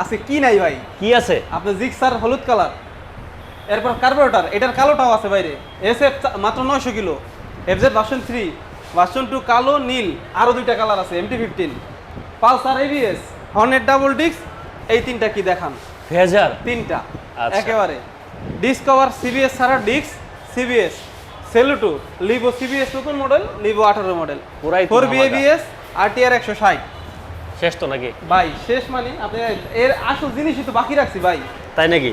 আজকে কি নাই ভাই? কি আছে? আপনার জিক্সার হলুদ কালার। এরপর কার্বোরেটর এটার কালোটাও আছে বাইরে। এস এফ মাত্র নয়শো kilo. F Z version three version two কালো নীল আরও দুইটা কালার আছে MT fifteen Pulsar ABS Hornet double disc এই তিনটা কি দেখান? ভেজার তিনটা আচ্ছা। একেবারে। ডিসকভার সিবিএস ছাড়া disc CBS Saluto Livo CBS নতুন মডেল লিভো আঠারো মডেল ফোর ধামাকা। আর আরটিআর একশো ষাট। শেষ তো নাকি? ভাই শেষ মানে আপনি এর আসল জিনিসই তো বাকি রাখছি ভাই। তাই নাকি?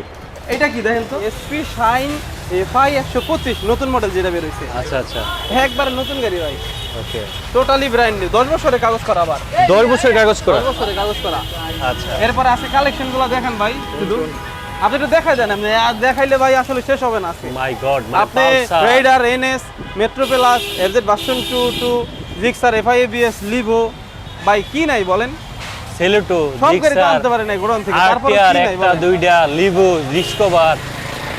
এটা কি দেখেন তো? এসপি শাইন এফআই একশো পঁচিশ নতুন মডেল যেটা বেরোইছে। আচ্ছা আচ্ছা। একবার নতুন গাড়ি ভাই। ওকে। টোটালি ব্র্যান্ড নিউ দশ বছরের কাগজ করা আবার। দশ বছর কাগজ করা? দশ বছরের কাগজ করা। আচ্ছা। এরপরে আছে কালেকশনগুলো দেখেন ভাই শুধু। আপনি একটু দেখা যান আপনি আর দেখাইলে ভাই আসলে শেষ হবে না আজকে। মাই গড আপনি Raider NS Metro plus FZ version two two Gixxer FI ABS Livo ভাই কি নাই বলেন? সেলুটো সব গাড়ি তো আনতে পারেন গোডাউন থেকে। তারপর কি নাই বলেন? দুইটা Livo Discover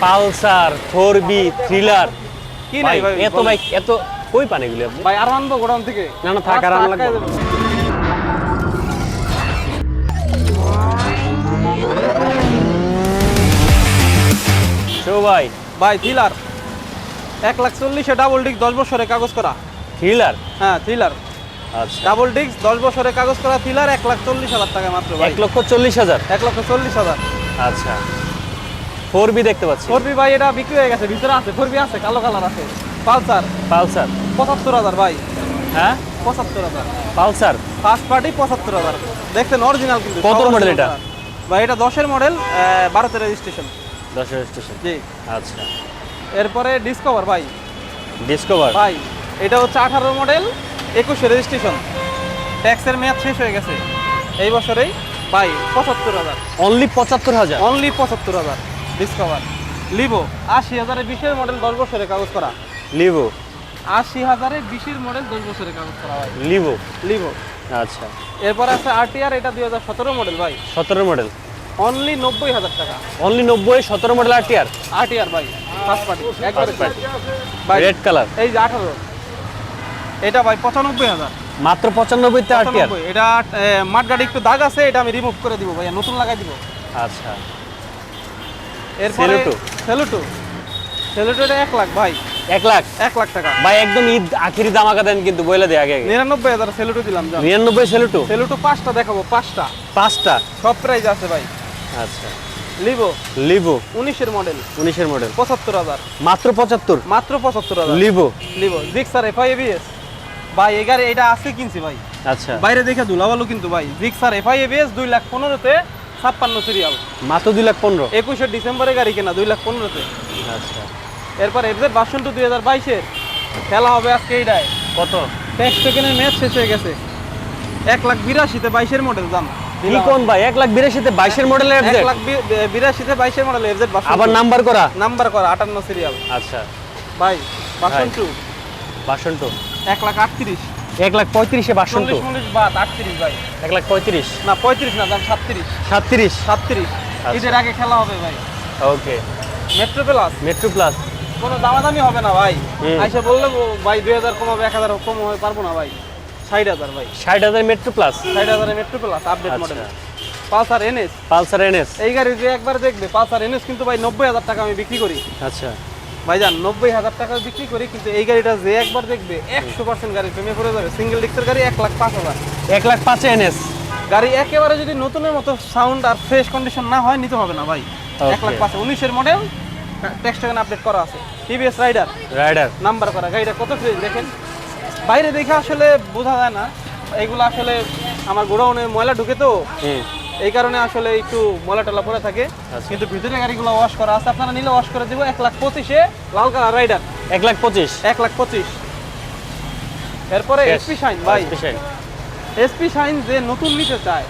Pulsar four thriller কি নাই ভাই এত? বাইক এত কই পান এগুলি আপনি? ভাই আরও আনব গোডাউন থেকে। না, না, থাক, আর আনা লাগবে ভাই। ভাই থ্রিলার এক লাখ চল্লিশে ডাবল ডিস্ক দশ বছরের কাগজ করা। থ্রিলার হ্যাঁ থ্রিলার ডাবল ডিস্ক দশ বছরের কাগজ করা থ্রিলার এক লাখ চল্লিশ হাজার টাকা মাত্র এক লক্ষ চল্লিশ হাজার? এক লক্ষ চল্লিশ হাজার। আচ্ছা। ফোর বি দেখতে পাচ্ছি। ফোর বি ভাই এটা বিক্রি হয়ে গেছে ভিতরে আছে ফোর বি আছে কালো কালার আছে। পালসার পালসার পঁচাত্তর হাজার ভাই। হ্যাঁ? পঁচাত্তর হাজার। পালসার ফার্স্ট পার্টি পঁচাত্তর হাজার। দেখছেন অরিজিনাল কিন্তু কত original এটা? ভাই এটা দশের মডেল বারোতে রেজিস্ট্রেশন দশ স্টেশন জি। আচ্ছা। এরপরে ডিসকভার ভাই। ডিসকভার ভাই এটা হচ্ছে আঠারো মডেল একুশে রেজিস্ট্রেশন ট্যাক্সের মেয়াদ শেষ হয়ে গেছে। এই বছরেই ভাই পঁচাত্তর হাজার। অনলি পঁচাত্তর হাজার? অনলি পঁচাত্তর হাজার। ডিসকভার লিভো আশি হাজারে বিশের মডেল দশ বছরের কাগজ করা। লিভো আশি হাজারে বিশের মডেল দশ বছরের কাগজ করা ভাই। লিভো লিভো আচ্ছা। এরপর আছে আরটিআর এটা দুই হাজার সতেরো মডেল ভাই। সতেরো মডেল অনলি নব্বই হাজার টাকা। অনলি নব্বই সতেরো মডেল আর টিআর আরটিআর ভাই ফার্স্ট পার্টি একবারে। রেড কালার এই যে আঠারো। এটা ভাই পঁচানব্বই হাজার। মাত্র পঁচানব্বইতে পঁচানব্বই। এটা মাঠ গাড়ি একটু দাগ আছে এটা আমি রিমুভ করে দিব ভাইয়া নতুন লাগাই দিব। আচ্ছা। এরপরে Celeto। সেলুটু। সেলুটু এক লাখ ভাই। এক লাখ? এক লাখ টাকা। ভাই একদম ঈদ আখিরি দামাকা দেন কিন্তু বলে দেয় আগে আগে। নিরানব্বই হাজার সেলুটু দিলাম নিরানব্বই সেলুটো? সেলুটু পাঁচটা দেখাবো পাঁচটা। পাঁচটা? সব প্রাইস আছে ভাই। আচ্ছা। লিভো লিভো উনিশের মডেল উনিশের মডেল পঁচাত্তর হাজার। মাত্র পঁচাত্তর? মাত্র পঁচাত্তর হাজার। Livo Livo Gixxer FI ABS ভাই এই গাড়ি এটা আজকে কিনছি ভাই। আচ্ছা। বাইরে দেখে ধুলাবালু কিন্তু ভাই। জিক্সার এফআই এবিএস দুই লাখ পনেরোতে ছাপ্পান্ন সিরিয়াল মাত্র দুই লাখ পনেরো? একুশে ডিসেম্বরে গাড়ি কেনা দুই লাখ পনেরোতে। আচ্ছা। এরপর এফজেড ভার্সন টু দুই হাজার বাইশের। খেলা হবে আজকে এইটায় কত? ট্যাক্স টোকেনের ম্যাচ শেষ হয়ে গেছে। এক লাখ বিরাশিতে বাইশের মডেল দাম ভাই? এক লাখ বিরাশিতে বাইশের মডেলের এক লাখ বিরাশিতে বাইশের মডেল এফজেড ভার্সন আবার নাম্বার করা? নাম্বার করা আটান্ন সিরিয়াল আচ্ছা। ভাই ভার্সন। টু এক লাখ আটত্রিশ। এক লাখ পঁয়ত্রিশে বাসন তো চল্লিশ চল্লিশ বাদ আটত্রিশ ভাই। এক লাখ পঁয়ত্রিশ। না পঁয়ত্রিশ না দাম সাতত্রিশ। সাতত্রিশ। সাতত্রিশ। আচ্ছা। ঈদের আগে খেলা হবে ভাই। Okay. Metro plus Metro plus কোনো দামাদামি হবে না ভাই। আইসা বললে ভাই দুই হাজার কমাবে এক হাজার কম হবে পারব না ভাই। ষাট হাজার ভাই। ষাট হাজার মেট্রো প্লাস ষাট হাজারে Metro plus update. Model Pulsar NS Pulsar NS এই গাড়ি যে একবার দেখবে পালসার এনএস কিন্তু ভাই নব্বই হাজার টাকা আমি বিক্রি করি। আচ্ছা। ভাইজান নব্বই হাজার টাকা বিক্রি করি কিন্তু এই গাড়িটা যে একবার দেখবে একশো পার্সেন্ট গাড়ি প্রেমে পড়ে যাবে। সিঙ্গেল ডিস্কের গাড়ি এক লাখ পাঁচ হাজার। এক লাখ পাঁচে এনএস। গাড়ি একেবারে যদি নতুনের মতো সাউন্ড আর ফ্রেশ কন্ডিশন না হয় নিতে হবে না ভাই। এক লাখ পাঁচ উনিশের মডেল টেক্সট আপডেট করা আছে। টিভিএস রাইডার রাইডার নাম্বার করা। গাড়িটা কত ফ্রেশ দেখেন। বাইরে দেখে আসলে বোঝা যায় না। এগুলো আসলে আমার গোডাউনে ময়লা ঢুকে তো। এই কারণে আসলে একটু ময়লা টলা পড়ে থাকে। আচ্ছা। কিন্তু ভিতরে গাড়িগুলো ওয়াশ করা আছে আপনারা নিলে ওয়াশ করে দেবো। এক লাখ পঁচিশে লাল কালার রাইডার এক লাখ পঁচিশ। এক লাখ পঁচিশ। এরপরে. এসপি শাইন ভাই। এসপি শাইন যে নতুন নিতে চায়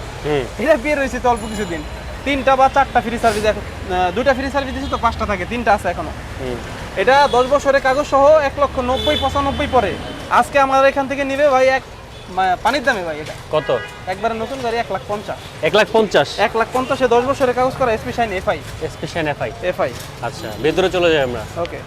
এটা বের হয়েছে তো অল্প কিছুদিন। তিনটা বা চারটা ফ্রি সার্ভিস এখন দুইটা ফ্রি সার্ভিস দিয়েছে তো পাঁচটা থাকে তিনটা আছে এখনও। এটা দশ বছরের কাগজ সহ এক লক্ষ নব্বই পঁচানব্বই পরে। আজকে আমাদের এখান থেকে নিবে ভাই এক পানির দামে ভাই এটা। কত? একবারে নতুন গাড়ি এক লাখ পঞ্চাশ। এক লাখ পঞ্চাশ? এক লাখ পঞ্চাশে দশ বছরের কাগজ করা SP Shine FI special FI FI আচ্ছা ভেতরে চলে যাই আমরা। ওকে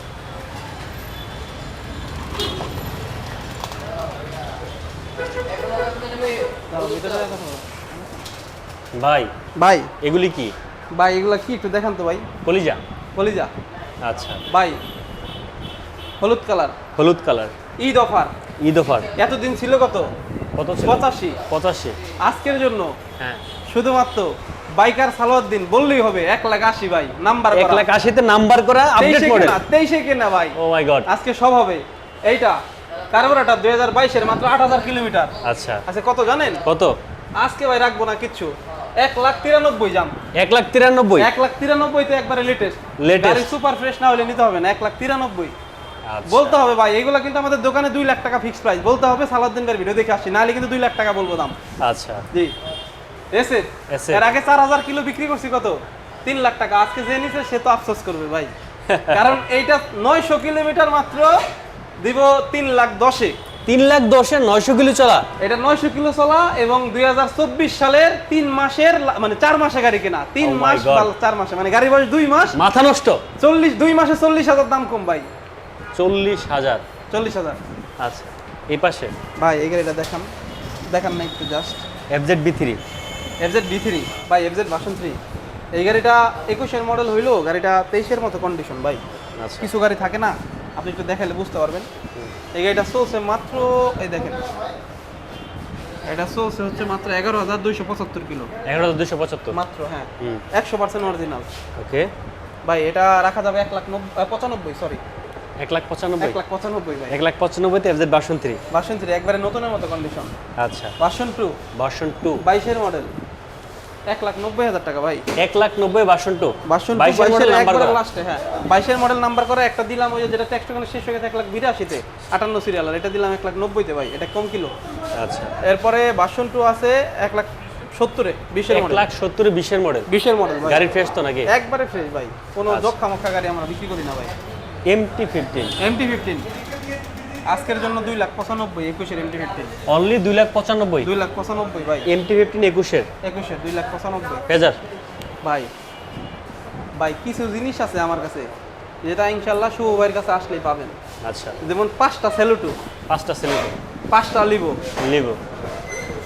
ভাই ভাই। এগুলি কি? ভাই এগুলা কি একটু দেখান তো ভাই। কলিজা? কলিজা। আচ্ছা। ভাই হলুদ কালার। হলুদ colour. Eid offer. Eid offer. এতদিন ছিল কত? কত ছিল? পঁচাশি। পঁচাশি। আজকের জন্য হ্যাঁ। শুধুমাত্র বাইকার সালোয়ার দিন বললেই হবে এক লাখ আশি ভাই নাম্বার এক লাখ আশিতে নাম্বার করা আপডেট মডেল তেইশে কেনা ভাই। ও মাই গড আজকে সব হবে। এইটা কার্বোরেটর দুই হাজার বাইশের মাত্র আট হাজার কিলোমিটার। আচ্ছা। আচ্ছা কত জানেন? কত? আজকে ভাই রাখব না কিচ্ছু। এক লাখ তিরানব্বই জাম। এক লাখ তিরানব্বই? এক লাখ তিরানব্বই তো একবারে লেটেস্ট। গাড়ি সুপার ফ্রেশ না হলে নিতে হবে না এক লাখ তিরানব্বই। বলতে হবে ভাই এগুলো কিন্তু আমাদের দোকানে দুই লাখ টাকা ফিক্স প্রাইস বলতে হবে সালাউদ্দিন ভাইয়ের ভিডিও দেখে আসছি নাহলে কিন্তু দুই লাখ টাকা বলব দাম। আচ্ছা। জি। এসে? এসে। এর আগে চার হাজার কিলো বিক্রি করছি কত? তিন লাখ টাকা। আজকে যে নিছে সে তো আফসোস করবে ভাই। কারণ এইটা নয়শো কিলোমিটার মাত্র দিব তিন লাখ দশে। তিন লাখ দশে নয়শো কিলো চলা। এটা নয়শো কিলো চলা এবং দুই হাজার চব্বিশ সালের তিন মাসের মানে চার মাসে গাড়ি কেনা। তিন Oh মাস চার মাসে। মানে গাড়ি বয়স দুই মাস। মাথা নষ্ট। চল্লিশ দুই মাসে চল্লিশ হাজার দাম কম ভাই। চল্লিশ হাজার। চল্লিশ হাজার। আচ্ছা এই পাশে? ভাই এই গাড়িটা দেখান। দেখান না একটু just FZ B three FZ B three ভাই এফজেড ভার্সন থ্রি এই গাড়িটা একুশের মডেল হইল গাড়িটা তেইশের মতো কন্ডিশন ভাই। আচ্ছা। কিছু গাড়ি থাকে না আপনি একটু দেখাইলে বুঝতে পারবেন। এই গাড়িটা চলছে মাত্র এই দেখেন। এটা চলছে হচ্ছে মাত্র এগারো হাজার দুইশো পঁচাত্তর কিলো। এগারো হাজার দুশো পঁচাত্তর। মাত্র হ্যাঁ। একশো পার্সেন্ট অরিজিনাল ওকে ভাই এটা রাখা যাবে এক লাখ নব্বই পঁচানব্বই সরি এক লাখ পঁচানব্বই। এক লাখ পঁচানব্বই ভাই। এক lakh পঁচানব্বইতে FZ version three version three একবারে নতুনের মতো কন্ডিশন আচ্ছা। ভার্সন টু ভার্সন টু বাইশের মডেল এক লাখ নব্বই হাজার টাকা ভাই। এক লাখ নব্বই ভার্সন টু ভার্সন বাইশের মডেল নাম্বার করা লাস্টে হ্যাঁ। বাইশের মডেল নাম্বার করে একটা দিলাম ওই যেটা টেক্সট ওখানে শেষ হয়ে গেছে এক লাখ বিরাশিতে। আটান্ন সিরিয়াল আর এটা দিলাম এক লাখ নব্বইতে ভাই। এটা কম কিলো। আচ্ছা। এরপরে ভার্সন টু আছে এক লাখ সত্তরে বিশের মডেল লাখ সত্তরে বিশের মডেল বিশের মডেল ফ্রেশ তো নাকি? একবারে ফ্রেশ ভাই। কোনো। যক্ষা মক্ষা গাড়ি আমরা বিক্রি করি না ভাই। এমটি ফিফটিন এমটি ফিফটিন আজকের জন্য দুই লাখ পঁচানব্বই একুশের এমটি ফিফটিন অনলি দুই লাখ পঁচানব্বই। দুই লাখ পঁচানব্বই ভাই। এমটি ফিফটিন একুশের। একুশের দুই লাখ পঁচানব্বই। ফেজার ভাই ভাই কিছু জিনিস আছে আমার কাছে যেটা ইনশাল্লাহ শুভ ভাইয়ের কাছে আসলেই পাবেন। আচ্ছা। যেমন পাঁচটা সেলুটু। পাঁচটা সিলিন্ডার পাঁচটা লিবো। লিভ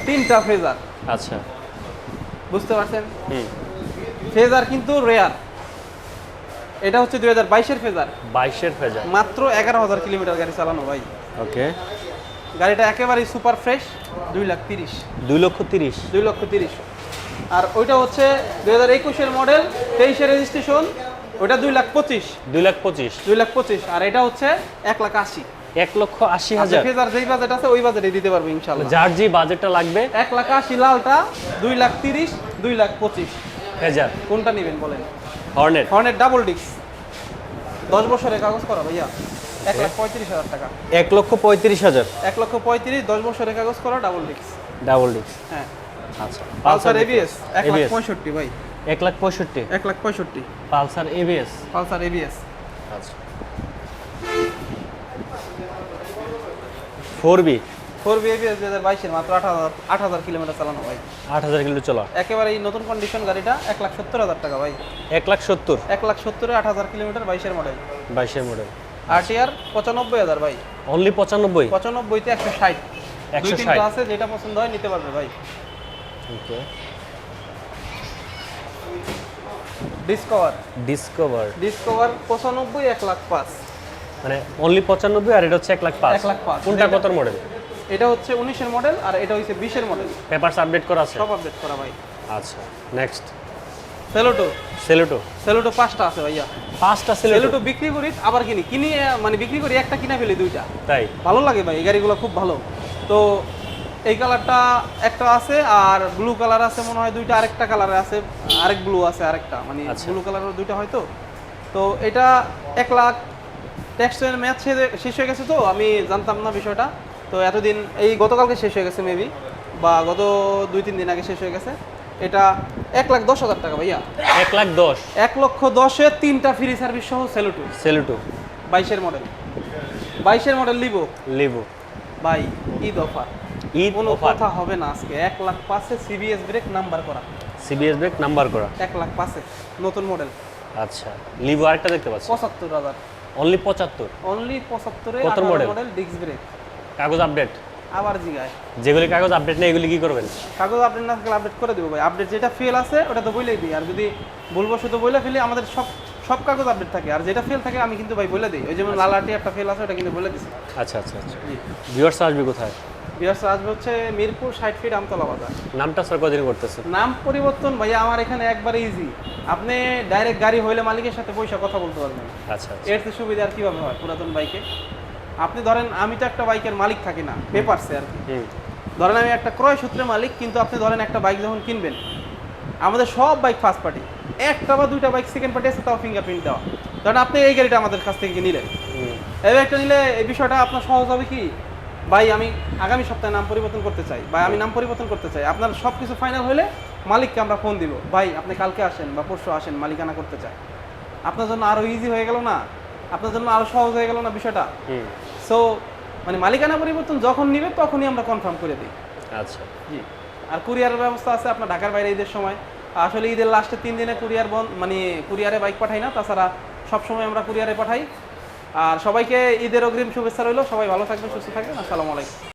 তিনটা ফেজার আচ্ছা। বুঝতে পারছেন? ফেজার কিন্তু রেয়ার এটা হচ্ছে দুই হাজার বাইশের ফেজার। বাইশের ফেজার। মাত্র এগারো হাজার কিলোমিটার গাড়ি চালানো ভাই। ওকে। গাড়িটা একেবারেই সুপার ফ্রেশ দুই লাখ তিরিশ। দুই লক্ষ তিরিশ। দুই লক্ষ তিরিশ। আর ওইটা হচ্ছে দুই হাজার একুশের মডেল তেইশের রেজিস্ট্রেশন ওইটা দুই লাখ পঁচিশ। দুই লাখ পঁচিশ। দুই লাখ পঁচিশ। আর এটা হচ্ছে এক লাখ আশি। এক লক্ষ আশি হাজার। ফেজার যেই বাজেট আছে ওই বাজেটে দিতে পারব ইনশাল্লাহ যার যে বাজেটটা লাগবে। এক লাখ আশি লালটা দুই লাখ তিরিশ দুই লাখ পঁচিশ। ফেজার কোনটা নেবেন বলেন? হর্নেট। হর্নের ডাবল ডিস্ক। দশ বছরের কাগজ করা ভাইয়া? এক লাখ পঁয়ত্রিশ হাজার টাকা। এক লক্ষ পঁয়ত্রিশ হাজার। এক লক্ষ পঁয়ত্রিশ দশ বছরের কাগজ করা ডাবল ডিস্ক। Double disc. হ্যাঁ। আচ্ছা পালসার এবিএস এক লাখ পঁয়ষট্টি ভাই। এক লাখ পঁয়ষট্টি? এক লাখ পঁয়ষট্টি। পালসার এবিএস পালসার এবিএস আচ্ছা। Four B? Four B ABS দুই হাজার বাইশের মাত্র আট হাজার আট হাজার কিলোমিটার চালানো ভাই। আট হাজার কিলো চলা। একেবারে এই নতুন কন্ডিশন গাড়িটা এক লাখ সত্তর হাজার টাকা ভাই। এক লাখ সত্তর। এক লাখ সত্তরে আট হাজার কিলোমিটার বাইশের মডেল বাইশের মডেল আরটিআর পঁচানব্বই হাজার ভাই। অনলি পঁচানব্বই? পঁচানব্বইতে একশো ষাট। 160 তিনটা আছে যেটা পছন্দ হয় নিতে পারবে ভাই। ওকে ডিসকভার ডিসকভার ডিসকভার পঁচানব্বই এক লাখ পাঁচ। মানে অনলি পঁচানব্বই আর এটা হচ্ছে এক লাখ পাঁচ। এক লাখ পাঁচ। কোনটা কত মডেল এটা হচ্ছে উনিশের মডেল আর এটা হচ্ছে বিশের মডেল পেপারস আপডেট করা আছে? সব আপডেট করা ভাই। আচ্ছা নেক্সট সেলোটো সেলোটো সেলোটো পাঁচটা আছে ভাইয়া। পাঁচটা সেলুটো সেলোটো বিক্রি করি আবার কিনি। কিনি মানে বিক্রি করি একটা কিনা ফেলি দুইটা। তাই? ভালো লাগে ভাই এই গাড়িগুলো খুব ভালো। তো এই কালারটা একটা আছে আর ব্লু কালার আছে মনে হয় দুইটা আরেকটা কালারে আছে আরেক ব্লু আছে আরেকটা মানে আচ্ছা। ব্লু কালারের দুইটা হয়তো তো। এটা এক লাখ টেক্সটের ম্যাচ শেষ হয়ে গেছে তো আমি জানতাম না বিষয়টা। তো এতদিন এই গতকালকে শেষ হয়ে গেছে মেবি বা গত দুই তিন দিন আগে শেষ হয়ে গেছে। এটা এক লাখ দশ হাজার টাকা ভাইয়া। এক লাখ দশ। এক লক্ষ দশে তিনটা ফ্রি সার্ভিস সহ সেলুটু সেলুটো বাইশের মডেল বাইশের মডেল লিবো? লিভো ভাই ঈদ অফার। ঈদ কোনো কথা হবে না আজকে। এক লাখ পাঁচে সিবিএস ব্রেক নাম্বার করা। সিবিএস ব্রেক নাম্বার করা। এক লাখ পাঁচে। নতুন মডেল আচ্ছা লিভো আরেকটা দেখতে পাচ্ছি। পঁচাত্তর হাজার। অনলি পঁচাত্তর। অনলি পঁচাত্তরে কত? মডেল ডিস্ক ব্রেক কাগজ আপডেট আবার জিগায়। যেগুলি কাগজ আপডেট নেই এগুলি কি করবেন? কাগজ আপডেট না থাকলে আপডেট করে দেবো ভাই। আপডেট যেটা ফেল আছে ওটা তো বলেই দিই। আর যদি বলব শুধু বলে ফেলি আমাদের সব সব কাগজ আপডেট থাকে। আর যেটা ফেল থাকে আমি কিন্তু ভাই বলে দিই। ওই যেমন লালাটি একটা ফেল আছে ওটা কিন্তু বলে দিছি। আচ্ছা আচ্ছা আচ্ছা। জি। ভিউয়ার্স আসবে কোথায়? বিহার আসবে হচ্ছে মিরপুর ষাট ফিট আমতলা বাজার। নামটা স্যার কদিন করতেছে? নাম পরিবর্তন ভাইয়া আমার এখানে একবারে ইজি আপনি ডাইরেক্ট গাড়ি হইলে মালিকের সাথে পয়সা কথা বলতে পারবেন। আচ্ছা আচ্ছা। এর সুবিধা আর কীভাবে হয় পুরাতন বাইকে আপনি ধরেন আমি তো একটা বাইকের মালিক থাকি না পেপারসে আর কি। ধরেন আমি একটা ক্রয় সূত্রে মালিক কিন্তু আপনি ধরেন একটা বাইক যখন কিনবেন আমাদের সব বাইক ফার্স্ট পার্টি একটা বা দুইটা বাইক সেকেন্ড পার্টি আছে তাও ফিঙ্গারপ্রিন্ট দেওয়া। ধরেন আপনি এই গাড়িটা আমাদের কাছ থেকে নিলেন। এই একটা নিলে এই বিষয়টা আপনার সহজ হবে কি? ভাই আমি আগামী সপ্তাহে নাম পরিবর্তন করতে চাই। ভাই আমি নাম পরিবর্তন করতে চাই। আপনার সব কিছু ফাইনাল হলে মালিককে আমরা ফোন দিব। ভাই আপনি কালকে আসেন বা পরশু আসেন মালিকানা করতে চাই। আপনার জন্য আরও ইজি হয়ে গেল না? আপনার জন্য আরও সহজ হয়ে গেল না বিষয়টা? সো মানে মালিকানা পরিবর্তন যখন নিবে তখনই আমরা কনফার্ম করে দিই। আচ্ছা। জি। আর কুরিয়ারের ব্যবস্থা আছে আপনার ঢাকার বাইরে ঈদের সময়। আসলে ঈদের লাস্টে তিন দিনে কুরিয়ার বন মানে কুরিয়ারে বাইক পাঠাই না তাছাড়া সবসময় আমরা কুরিয়ারে পাঠাই। আর সবাইকে ঈদের অগ্রিম শুভেচ্ছা রইল। সবাই ভালো থাকবেন সুস্থ থাকবেন। আসসালামু আলাইকুম।